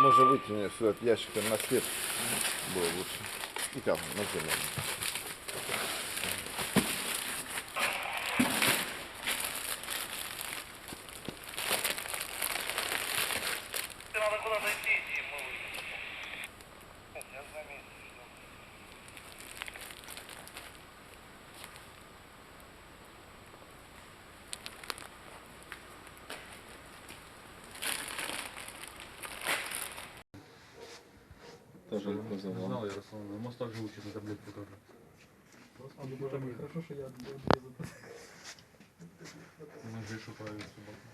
Може витягнути сюда від ящика на свет было лучше. І там, на землю. Тоже Не вызывал. знал Ярослав, но мост также учит на таблетку тоже. А, ну, боже мой, хорошо, что я без этого. Мы же шукаем собаку.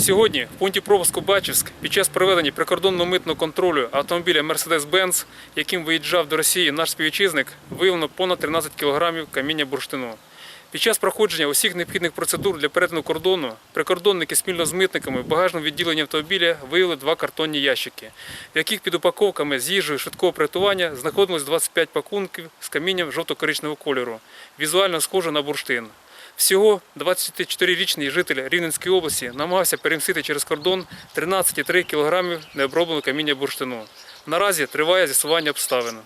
Сьогодні в пункті пропуску Бачівськ під час проведення прикордонного митного контролю автомобіля Mercedes-Benz, яким виїжджав до Росії наш співвітчизник, виявлено понад 13 кг каміння бурштину. Під час проходження усіх необхідних процедур для перетину кордону прикордонники спільно з митниками в багажному відділенні автомобіля виявили два картонні ящики, в яких під упаковками з їжею швидкого приготування знаходилось 25 пакунків з камінням жовто-коричневого кольору, візуально схоже на бурштин. Всього 24-річний житель Рівненської області намагався перемістити через кордон 13,3 кг необробленого каміння бурштину. Наразі триває з'ясування обставин.